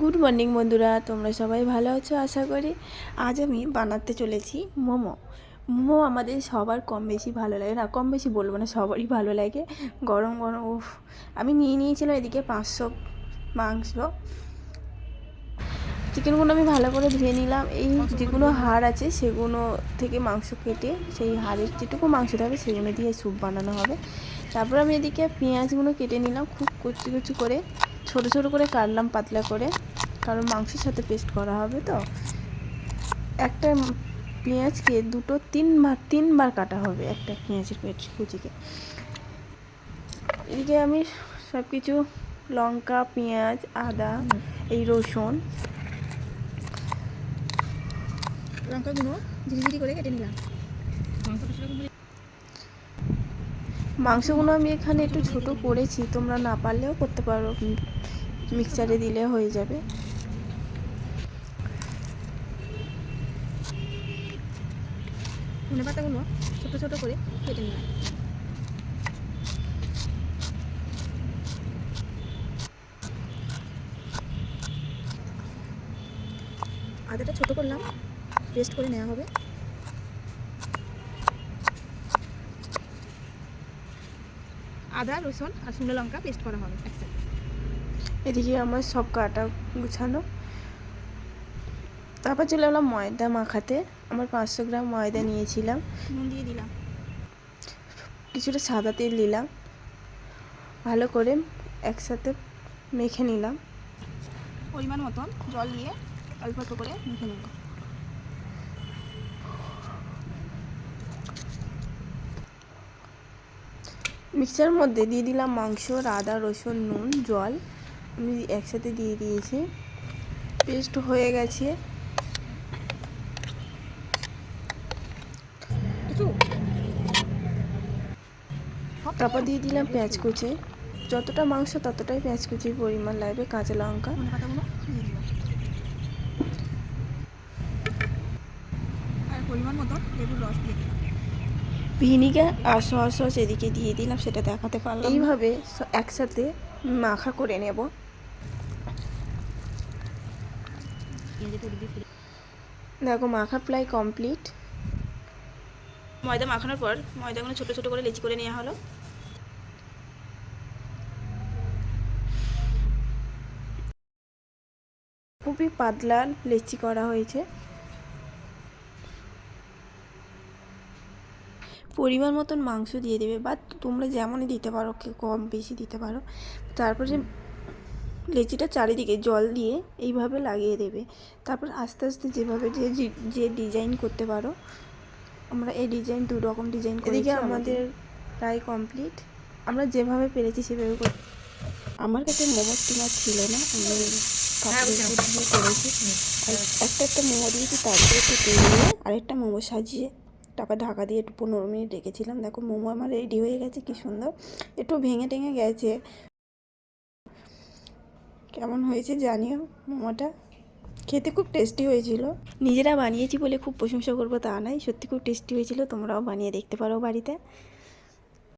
Good morning বন্ধুরা। তোমরা সবাই ভালো আছো? আশা করি আজ আমি বানাতে চলেছি মোমো। মোমো আমাদের সবার কম বেশি ভালো লাগে না, কম বেশি বলব না, সবারই ভালো লাগে। গরম গরম, উফ। আমি নিয়ে নিয়েছিলাম এদিকে পাঁচশো মাংস। চিকেনগুলো আমি ভালো করে ধুয়ে নিলাম। এই যেগুলো হাড় আছে, সেগুলো থেকে মাংস কেটে, সেই হাড়ের যেটুকু মাংস থাকবে, সেগুলো দিয়ে স্যুপ বানানো হবে। তারপর আমি এদিকে পেঁয়াজগুলো কেটে নিলাম খুব কুচি কুচি করে। ছোট ছোট করে কাটলাম পাতলা করে, কারণ মাংসের সাথে পেস্ট করা হবে তো। একটা পেঁয়াজকে দুটো তিনবার তিনবার কাটা হবে একটা পেঁয়াজের পেঁয়াজ কুচিকে। এদিকে আমি সব কিছু লঙ্কা, পেঁয়াজ, আদা, এই রসুন। লঙ্কাগুলো ঝিরিঝিরি করে কেটে নিলাম। মাংসগুলো আমি এখানে একটু ছোট করেছি, তোমরা না পারলেও করতে পারো। মিক্সারে দিলে হয়ে যাবে। পাতাগুলো ছোট ছোট করে কেটে নিলাম। আদাটা ছোট করলাম, পেস্ট করে নেওয়া হবে। আদা রসুন আর শুকনো লঙ্কা পেস্ট করা হবে। একসাথে এদিকে আমার সব কাটা গুছানো। তারপর চলে এলাম ময়দা মাখাতে। আমার পাঁচশো গ্রাম ময়দা নিয়েছিলাম। নুন দিয়ে দিলাম। কিছুটা সাদা তেল দিলাম ভালো করে একসাথে মেখে নিলাম। পরিমাণ মতন জল দিয়ে অল্প অল্প করে মেখে নেব। মিক্সার মধ্যে দিয়ে দিলাম মাংস আদা রসুন, নুন, জল। আমি একসাথে দিয়ে দিয়েছি। পেস্ট হয়ে গেছে। তারপর দিয়ে দিলাম পেঁয়াজ কুচি। যতটা মাংস, ততটাই পেঁয়াজ কুচির পরিমাণ লাগবে, কাঁচা লঙ্কা। আর পরিমাণ মতো লেবুর রস দিয়ে ভিনিগার আর সস সস এদিকে দিয়ে দিলাম সেটা দেখাতে পারলাম এইভাবে একসাথে মাখা করে নেব। দেখো মাখা প্রায় কমপ্লিট। ময়দা মাখানোর পর ময়দাগুলো ছোট ছোট করে লেচি করে নেওয়া হলো। খুবই পাতলা লেচি করা হয়েছে। পরিমাণ মতন মাংস দিয়ে দেবে বা তোমরা যেমনই দিতে পারো কম বেশি দিতে পারো। তারপরে লেচিটা চারিদিকে জল দিয়ে এইভাবে লাগিয়ে দেবে। তারপর আস্তে আস্তে যেভাবে যে যে- ডিজাইন করতে পারো আমরা এই ডিজাইন দু রকম ডিজাইন এদিকে আমাদের। প্রায় কমপ্লিট আমরা যেভাবে পেরেছি সেভাবে কর আমার কাছে মোমো স্টিমার ছিল না আমি করেছি। একটা একটা মোমো দিয়েছি তারপরে একটু তেল দিয়ে আরেকটা মোমো সাজিয়ে তারপর ঢাকা দিয়ে একটু পনেরো মিনিট রেখেছিলাম। দেখো মোমো আমার রেডি হয়ে গেছে, কি সুন্দর। একটু ভেঙে টেঙে গেছে। কেমন হয়েছে জানিও মোমোটা? খেতে খুব টেস্টি হয়েছিল। নিজেরা বানিয়েছি বলে খুব প্রশংসা করব তা নাই সত্যি খুব টেস্টি হয়েছিল, তোমরাও বানিয়ে দেখতে পারো বাড়িতে।